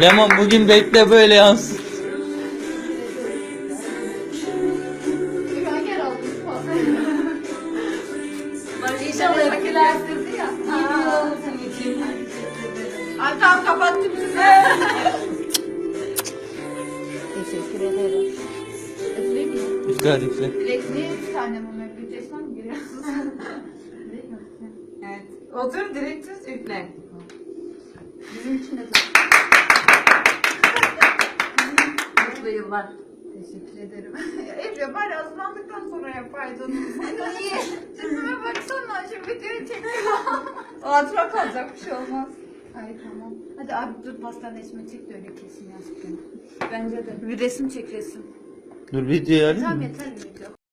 Leman bugün bekle böyle yansın. Ay tamam kapattım sizi. Teşekkür ederim. Üfleyeyim mi? Üfle. Dilek niye bir tane? Değil mi? Evet. Otur direksiz üfle. Bizim için de Mutlu yıllar. Teşekkür ederim. Evre bari azlandıktan sonra yapaydın. Niye? Tipime baksana şu videoyu çekiyorum. Hatıra kalacak bir şey olmaz. Ay tamam. Hadi abi dur pastaneleşme çek de öyle kesin yazık. Bence de. Bir resim çek resim. Dur videoyu alayım Tamam yeter video.